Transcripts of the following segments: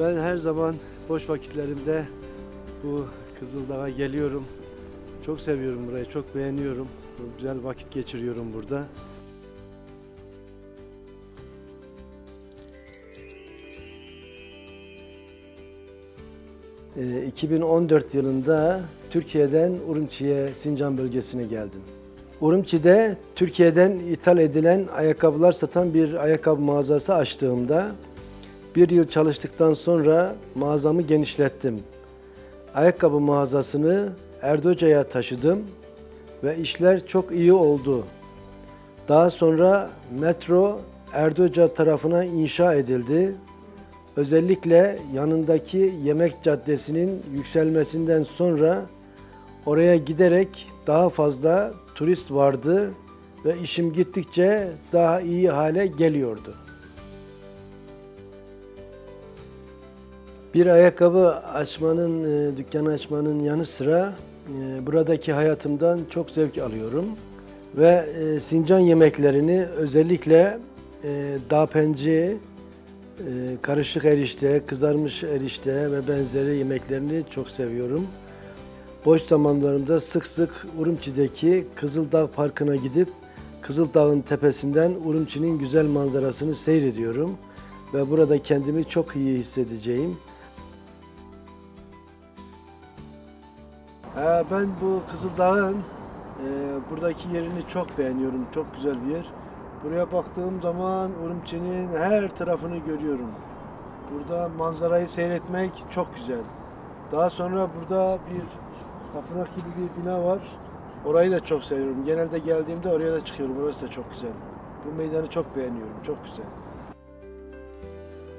Ben her zaman boş vakitlerimde bu Kızıldağ'a geliyorum. Çok seviyorum burayı, çok beğeniyorum. Güzel vakit geçiriyorum burada. Ee, 2014 yılında Türkiye'den Urumçi'ye, Sincan bölgesine geldim. Urumçi'de Türkiye'den ithal edilen ayakkabılar satan bir ayakkabı mağazası açtığımda bir yıl çalıştıktan sonra mağazamı genişlettim. Ayakkabı mağazasını Erdoca'ya taşıdım ve işler çok iyi oldu. Daha sonra metro Erdoca tarafına inşa edildi. Özellikle yanındaki yemek caddesinin yükselmesinden sonra oraya giderek daha fazla turist vardı ve işim gittikçe daha iyi hale geliyordu. Bir ayakkabı açmanın, e, dükkanı açmanın yanı sıra e, buradaki hayatımdan çok zevk alıyorum. Ve e, Sincan yemeklerini özellikle dağpenci, e, karışık erişte, kızarmış erişte ve benzeri yemeklerini çok seviyorum. Boş zamanlarımda sık sık Urumçi'deki Kızıldağ Parkı'na gidip Kızıldağ'ın tepesinden Urumçi'nin güzel manzarasını seyrediyorum ve burada kendimi çok iyi hissedeceğim. Ee, Ben bu Kızıldağ'ın e, buradaki yerini çok beğeniyorum. Çok güzel bir yer. Buraya baktığım zaman Urumçi'nin her tarafını görüyorum. Burada manzarayı seyretmek çok güzel. Daha sonra burada bir tapınak gibi bir bina var. Orayı da çok seviyorum. Genelde geldiğimde oraya da çıkıyorum. Orası da çok güzel. Bu meydanı çok beğeniyorum. Çok güzel.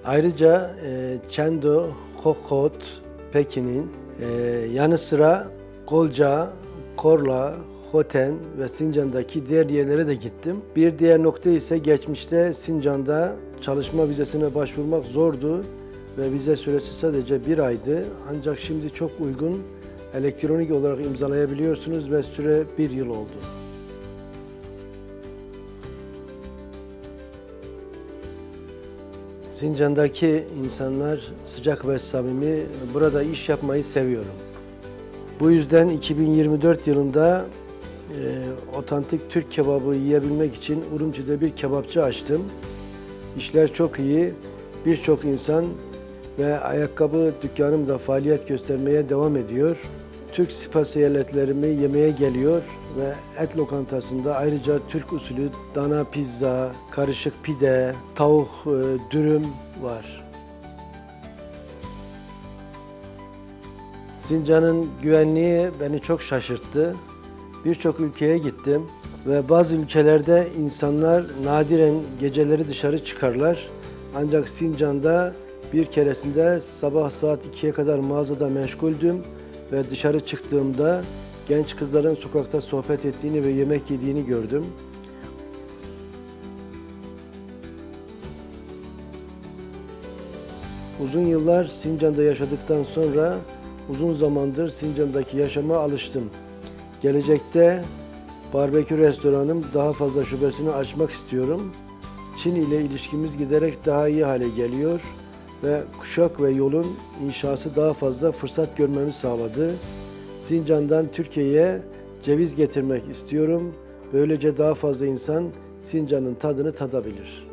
Ayrıca e, Çendo, Kokot, Pekin'in e, yanı sıra Golca, Korla, Hoten ve Sincan'daki diğer yerlere de gittim. Bir diğer nokta ise geçmişte Sincan'da çalışma vizesine başvurmak zordu ve vize süresi sadece bir aydı. Ancak şimdi çok uygun elektronik olarak imzalayabiliyorsunuz ve süre bir yıl oldu. Sincan'daki insanlar sıcak ve samimi. Burada iş yapmayı seviyorum. Bu yüzden 2024 yılında e, otantik Türk kebabı yiyebilmek için Urumçi'de bir kebapçı açtım. İşler çok iyi. Birçok insan ve ayakkabı dükkanım da faaliyet göstermeye devam ediyor. Türk spesiyalletlerimi yemeye geliyor ve et lokantasında ayrıca Türk usulü dana pizza, karışık pide, tavuk e, dürüm var. Sincan'ın güvenliği beni çok şaşırttı. Birçok ülkeye gittim ve bazı ülkelerde insanlar nadiren geceleri dışarı çıkarlar. Ancak Sincan'da bir keresinde sabah saat 2'ye kadar mağazada meşguldüm ve dışarı çıktığımda genç kızların sokakta sohbet ettiğini ve yemek yediğini gördüm. Uzun yıllar Sincan'da yaşadıktan sonra uzun zamandır Sincan'daki yaşama alıştım. Gelecekte barbekü restoranım daha fazla şubesini açmak istiyorum. Çin ile ilişkimiz giderek daha iyi hale geliyor ve kuşak ve yolun inşası daha fazla fırsat görmemi sağladı. Sincan'dan Türkiye'ye ceviz getirmek istiyorum. Böylece daha fazla insan Sincan'ın tadını tadabilir.